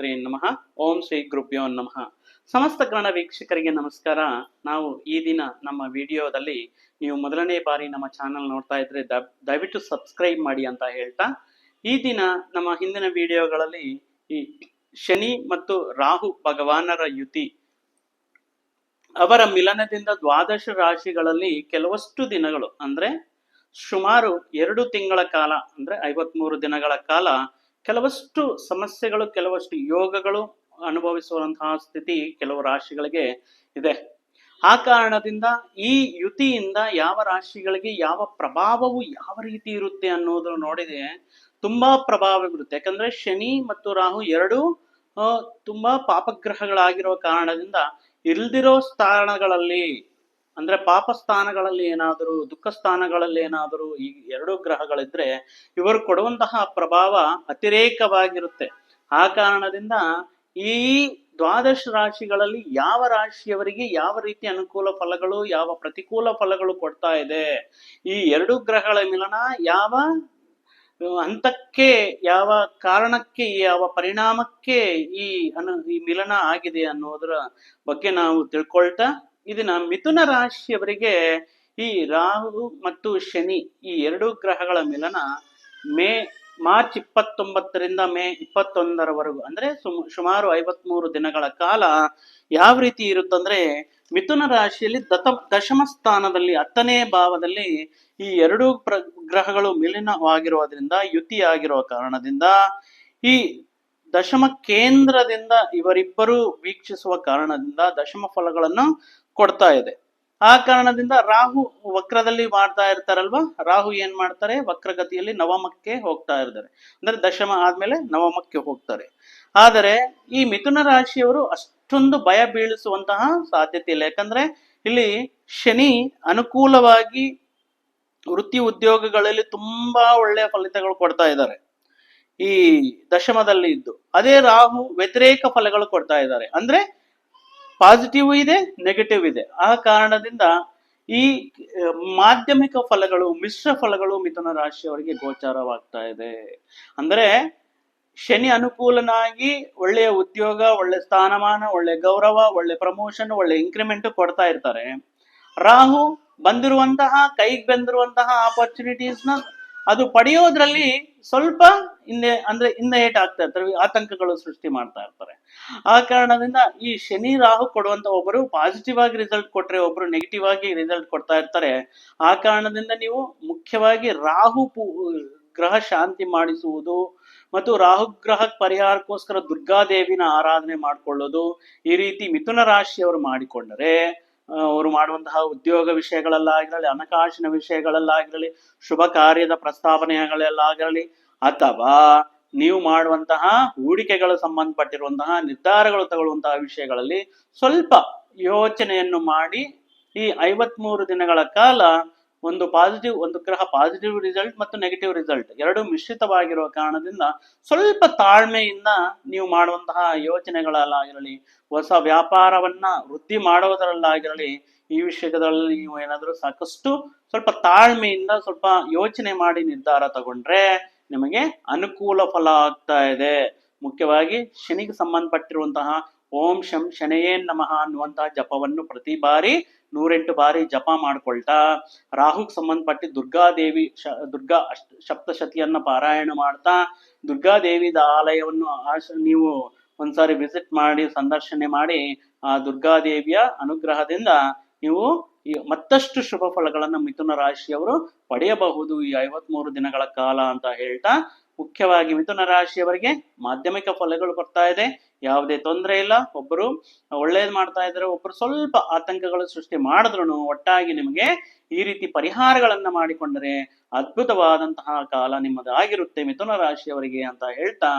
ಶ್ರೀಮಾತ್ರೆ ನಮಃ. ಓಂ ಶ್ರೀ ಕೃಪ್ಯೋ ನಮಃ. ಸಮಸ್ತ ಕನ್ನಡ ವೀಕ್ಷಕರಿಗೆ ನಮಸ್ಕಾರ. ನಾವು ಈ ದಿನ ನಮ್ಮ ವಿಡಿಯೋದಲ್ಲಿ ನೀವು ಮೊದಲನೇ ಬಾರಿ ನಮ್ಮ ಚಾನಲ್ ನೋಡ್ತಾ ಇದ್ರೆ ದಯವಿಟ್ಟು ಸಬ್ಸ್ಕ್ರೈಬ್ ಮಾಡಿ ಅಂತ ಹೇಳ್ತಾ, ಈ ದಿನ ನಮ್ಮ ಹಿಂದಿನ ವಿಡಿಯೋಗಳಲ್ಲಿ ಈ ಶನಿ ಮತ್ತು ರಾಹು ಭಗವಾನರ ಯುತಿ, ಅವರ ಮಿಲನದಿಂದ ದ್ವಾದಶ ರಾಶಿಗಳಲ್ಲಿ ಕೆಲವಷ್ಟು ದಿನಗಳು ಅಂದ್ರೆ ಸುಮಾರು ಎರಡು ತಿಂಗಳ ಕಾಲ ಅಂದ್ರೆ ಐವತ್ಮೂರು ದಿನಗಳ ಕಾಲ ಕೆಲವಷ್ಟು ಸಮಸ್ಯೆಗಳು, ಕೆಲವಷ್ಟು ಯೋಗಗಳು ಅನುಭವಿಸುವಂತಹ ಸ್ಥಿತಿ ಕೆಲವು ರಾಶಿಗಳಿಗೆ ಇದೆ. ಆ ಕಾರಣದಿಂದ ಈ ಯುತಿಯಿಂದ ಯಾವ ರಾಶಿಗಳಿಗೆ ಯಾವ ಪ್ರಭಾವವು ಯಾವ ರೀತಿ ಇರುತ್ತೆ ಅನ್ನೋದು ನೋಡಿದೆ ತುಂಬಾ ಪ್ರಭಾವ ಬೀರುತ್ತೆ. ಯಾಕಂದ್ರೆ ಶನಿ ಮತ್ತು ರಾಹು ಎರಡೂ ತುಂಬಾ ಪಾಪಗ್ರಹಗಳಾಗಿರೋ ಕಾರಣದಿಂದ ಇಲ್ದಿರೋ ಸ್ಥಾನಗಳಲ್ಲಿ ಅಂದ್ರೆ ಪಾಪ ಸ್ಥಾನಗಳಲ್ಲಿ ಏನಾದರೂ ದುಃಖ ಸ್ಥಾನಗಳಲ್ಲಿ ಏನಾದರೂ ಈ ಎರಡು ಗ್ರಹಗಳಿದ್ರೆ ಇವರು ಕೊಡುವಂತಹ ಪ್ರಭಾವ ಅತಿರೇಕವಾಗಿರುತ್ತೆ. ಆ ಕಾರಣದಿಂದ ಈ ದ್ವಾದಶ ರಾಶಿಗಳಲ್ಲಿ ಯಾವ ರಾಶಿಯವರಿಗೆ ಯಾವ ರೀತಿ ಅನುಕೂಲ ಫಲಗಳು, ಯಾವ ಪ್ರತಿಕೂಲ ಫಲಗಳು ಕೊಡ್ತಾ ಇದೆ, ಈ ಎರಡು ಗ್ರಹಗಳ ಮಿಲನ ಯಾವ ಹಂತಕ್ಕೆ, ಯಾವ ಕಾರಣಕ್ಕೆ, ಯಾವ ಪರಿಣಾಮಕ್ಕೆ ಈ ಅನು, ಈ ಮಿಲನ ಆಗಿದೆ ಅನ್ನೋದರ ಬಗ್ಗೆ ನಾವು ತಿಳ್ಕೊಳ್ತಾ ಇದನ್ನ ಮಿಥುನ ರಾಶಿಯವರಿಗೆ ಈ ರಾಹು ಮತ್ತು ಶನಿ ಈ ಎರಡು ಗ್ರಹಗಳ ಮಿಲನ ಮೇ, ಮಾರ್ಚ್ ಇಪ್ಪತ್ತೊಂಬತ್ತರಿಂದ ಮೇ ಇಪ್ಪತ್ತೊಂದರವರೆಗೂ, ಅಂದ್ರೆ ಸುಮ್- ಸುಮಾರು ಐವತ್ಮೂರು ದಿನಗಳ ಕಾಲ ಯಾವ ರೀತಿ ಇರುತ್ತಂದ್ರೆ ಮಿಥುನ ರಾಶಿಯಲ್ಲಿ ದತ, ದಶಮ ಸ್ಥಾನದಲ್ಲಿ ಹತ್ತನೇ ಭಾವದಲ್ಲಿ ಈ ಎರಡು ಗ್ರಹಗಳು ಮಿಲನವಾಗಿರೋದ್ರಿಂದ ಯುತಿಯಾಗಿರುವ ಕಾರಣದಿಂದ ಈ ದಶಮ ಕೇಂದ್ರದಿಂದ ಇವರಿಬ್ಬರು ವೀಕ್ಷಿಸುವ ಕಾರಣದಿಂದ ದಶಮ ಫಲಗಳನ್ನು ಕೊಡ್ತಾ ಇದೆ. ಆ ಕಾರಣದಿಂದ ರಾಹು ವಕ್ರದಲ್ಲಿ ಮಾಡ್ತಾ ಇರ್ತಾರಲ್ವಾ? ರಾಹು ಏನ್ ಮಾಡ್ತಾರೆ? ವಕ್ರಗತಿಯಲ್ಲಿ ನವಮಕ್ಕೆ ಹೋಗ್ತಾ ಇರ್ತಾರೆ. ಅಂದ್ರೆ ದಶಮ ಆದ್ಮೇಲೆ ನವಮಕ್ಕೆ ಹೋಗ್ತಾರೆ. ಆದರೆ ಈ ಮಿಥುನ ರಾಶಿಯವರು ಅಷ್ಟೊಂದು ಭಯ ಬೀಳಿಸುವಂತಹ ಸಾಧ್ಯತೆ ಇಲ್ಲ. ಯಾಕಂದ್ರೆ ಇಲ್ಲಿ ಶನಿ ಅನುಕೂಲವಾಗಿ ವೃತ್ತಿ ಉದ್ಯೋಗಗಳಲ್ಲಿ ತುಂಬಾ ಒಳ್ಳೆಯ ಫಲಿತಗಳು ಕೊಡ್ತಾ ಇದ್ದಾರೆ. ಈ ದಶಮದಲ್ಲಿ ಇದ್ದು, ಅದೇ ರಾಹು ವ್ಯತಿರೇಕ ಫಲಗಳು ಕೊಡ್ತಾ ಇದ್ದಾರೆ. ಅಂದ್ರೆ ಪಾಸಿಟಿವ್ ಇದೆ ನೆಗೆಟಿವ್ ಇದೆ. ಆ ಕಾರಣದಿಂದ ಈ ಮಾಧ್ಯಮಿಕ ಫಲಗಳು, ಮಿಶ್ರ ಫಲಗಳು ಮಿಥುನ ರಾಶಿಯವರಿಗೆ ಗೋಚಾರವಾಗ್ತಾ ಇದೆ. ಅಂದ್ರೆ ಶನಿ ಅನುಕೂಲನಾಗಿ ಒಳ್ಳೆಯ ಉದ್ಯೋಗ, ಒಳ್ಳೆ ಸ್ಥಾನಮಾನ, ಒಳ್ಳೆ ಗೌರವ, ಒಳ್ಳೆ ಪ್ರಮೋಷನ್ ಒಳ್ಳೆ ಇಂಕ್ರಿಮೆಂಟ್ ಕೊಡ್ತಾ ಇರ್ತಾರೆ. ರಾಹು ಬಂದಿರುವಂತಹ, ಕೈಗೆ ಬಂದಿರುವಂತಹ ಆಪರ್ಚುನಿಟೀಸ್ನ ಅದು ಪಡೆಯೋದ್ರಲ್ಲಿ ಸ್ವಲ್ಪ ಹಿಂದೆ, ಅಂದ್ರೆ ಹಿಂದೆ ಏಟ್ ಆಗ್ತಾ ಇರ್ತಾರೆ, ಆತಂಕಗಳು ಸೃಷ್ಟಿ ಮಾಡ್ತಾ ಇರ್ತಾರೆ. ಆ ಕಾರಣದಿಂದ ಈ ಶನಿ ರಾಹು ಕೊಡುವಂತ ಒಬ್ಬರು ಪಾಸಿಟಿವ್ ಆಗಿ ರಿಸಲ್ಟ್ ಕೊಟ್ರೆ ಒಬ್ರು ನೆಗೆಟಿವ್ ಆಗಿ ರಿಸಲ್ಟ್ ಕೊಡ್ತಾ ಇರ್ತಾರೆ. ಆ ಕಾರಣದಿಂದ ನೀವು ಮುಖ್ಯವಾಗಿ ರಾಹು ಗ್ರಹ ಶಾಂತಿ ಮಾಡಿಸುವುದು ಮತ್ತು ರಾಹುಗ್ರಹ ಪರಿಹಾರಕ್ಕೋಸ್ಕರ ದುರ್ಗಾದೇವಿನ ಆರಾಧನೆ ಮಾಡಿಕೊಳ್ಳೋದು ಈ ರೀತಿ ಮಿಥುನ ರಾಶಿಯವರು ಮಾಡಿಕೊಂಡರೆ ಅವರು ಮಾಡುವಂತಹ ಉದ್ಯೋಗ ವಿಷಯಗಳಲ್ಲಾಗಿರಲಿ, ಹಣಕಾಸಿನ ವಿಷಯಗಳಲ್ಲಾಗಿರಲಿ, ಶುಭ ಕಾರ್ಯದ ಪ್ರಸ್ತಾವನೆಗಳಲ್ಲಾಗಿರಲಿ, ಅಥವಾ ನೀವು ಮಾಡುವಂತಹ ಹೂಡಿಕೆಗಳು ಸಂಬಂಧಪಟ್ಟಿರುವಂತಹ ನಿರ್ಧಾರಗಳು ತಗೊಳ್ಳುವಂತಹ ವಿಷಯಗಳಲ್ಲಿ ಸ್ವಲ್ಪ ಯೋಚನೆಯನ್ನು ಮಾಡಿ ಈ ಐವತ್ಮೂರು ದಿನಗಳ ಕಾಲ ಒಂದು ಪಾಸಿಟಿವ್ ಒಂದು ಗ್ರಹ ಪಾಸಿಟಿವ್ ರಿಸಲ್ಟ್ ಮತ್ತು ನೆಗೆಟಿವ್ ರಿಸಲ್ಟ್ ಎರಡು ಮಿಶ್ರಿತವಾಗಿರುವ ಕಾರಣದಿಂದ ಸ್ವಲ್ಪ ತಾಳ್ಮೆಯಿಂದ ನೀವು ಮಾಡುವಂತಹ ಯೋಚನೆಗಳಲ್ಲಾಗಿರಲಿ, ಹೊಸ ವ್ಯಾಪಾರವನ್ನ ವೃದ್ಧಿ ಮಾಡೋದರಲ್ಲಾಗಿರಲಿ ಈ ವಿಷಯದಲ್ಲಿ ನೀವು ಏನಾದರೂ ಸಾಕಷ್ಟು ಸ್ವಲ್ಪ ತಾಳ್ಮೆಯಿಂದ ಸ್ವಲ್ಪ ಯೋಚನೆ ಮಾಡಿ ನಿರ್ಧಾರ ತಗೊಂಡ್ರೆ ನಿಮಗೆ ಅನುಕೂಲ ಫಲ ಆಗ್ತಾ ಇದೆ. ಮುಖ್ಯವಾಗಿ ಶನಿಗೆ ಸಂಬಂಧಪಟ್ಟಿರುವಂತಹ ಓಂ ಶಂ ಶನಯೇ ನಮಃ ಅನ್ನುವಂತಹ ಜಪವನ್ನು ಪ್ರತಿ ಬಾರಿ ನೂರೆಂಟು ಬಾರಿ ಜಪ ಮಾಡ್ಕೊಳ್ತಾ, ರಾಹುಗೆ ಸಂಬಂಧಪಟ್ಟ ದುರ್ಗಾದೇವಿ ಶ, ದುರ್ಗಾ ಅಷ್ಟ, ಸಪ್ತಶತಿಯನ್ನ ಪಾರಾಯಣ ಮಾಡ್ತಾ ದುರ್ಗಾದೇವಿದ ಆಲಯವನ್ನು ಆಶ, ನೀವು ಒಂದ್ಸಾರಿ ವಿಸಿಟ್ ಮಾಡಿ, ಸಂದರ್ಶನೆ ಮಾಡಿ, ಆ ದುರ್ಗಾದೇವಿಯ ಅನುಗ್ರಹದಿಂದ ನೀವು ಮತ್ತಷ್ಟು ಶುಭ ಫಲಗಳನ್ನ ಮಿಥುನ ರಾಶಿಯವರು ಪಡೆಯಬಹುದು ಈ ಐವತ್ಮೂರು ದಿನಗಳ ಕಾಲ ಅಂತ ಹೇಳ್ತಾ ಮುಖ್ಯವಾಗಿ ಮಿಥುನ ರಾಶಿಯವರಿಗೆ ಮಾಧ್ಯಮಿಕ ಫಲಗಳು ಬರ್ತಾ ಇದೆ. ಯಾವುದೇ ತೊಂದರೆ ಇಲ್ಲ. ಒಬ್ಬರು ಒಳ್ಳೇದು ಮಾಡ್ತಾ ಇದ್ದಾರೆ. ಒಬ್ಬರು ಸ್ವಲ್ಪ ಆತಂಕಗಳು ಸೃಷ್ಟಿ ಮಾಡಿದ್ರು ಒಟ್ಟಾಗಿ ನಿಮಗೆ ಈ ರೀತಿ ಪರಿಹಾರಗಳನ್ನ ಮಾಡಿಕೊಂಡರೆ ಅದ್ಭುತವಾದಂತಹ ಕಾಲ ನಿಮ್ಮದಾಗಿರುತ್ತೆ ಮಿಥುನ ರಾಶಿಯವರಿಗೆ ಅಂತ ಹೇಳ್ತಾ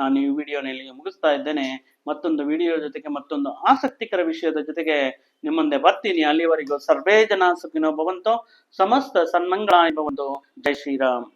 ನಾನು ಈ ವಿಡಿಯೋನಲ್ಲಿ ಮುಗಿಸ್ತಾ ಇದ್ದೇನೆ. ಮತ್ತೊಂದು ವಿಡಿಯೋ ಜೊತೆಗೆ ಮತ್ತೊಂದು ಆಸಕ್ತಿಕರ ವಿಷಯದ ಜೊತೆಗೆ ನಿಮ್ಮಂದೆ ಬರ್ತೀನಿ. ಅಲ್ಲಿವರೆಗೂ ಸರ್ವೇ ಜನ ಸುಖಿನೋ ಭವಂತೋ ಸಮಸ್ತ ಎಂಬ ಒಂದು ಜೈ ಶ್ರೀರಾಮ್.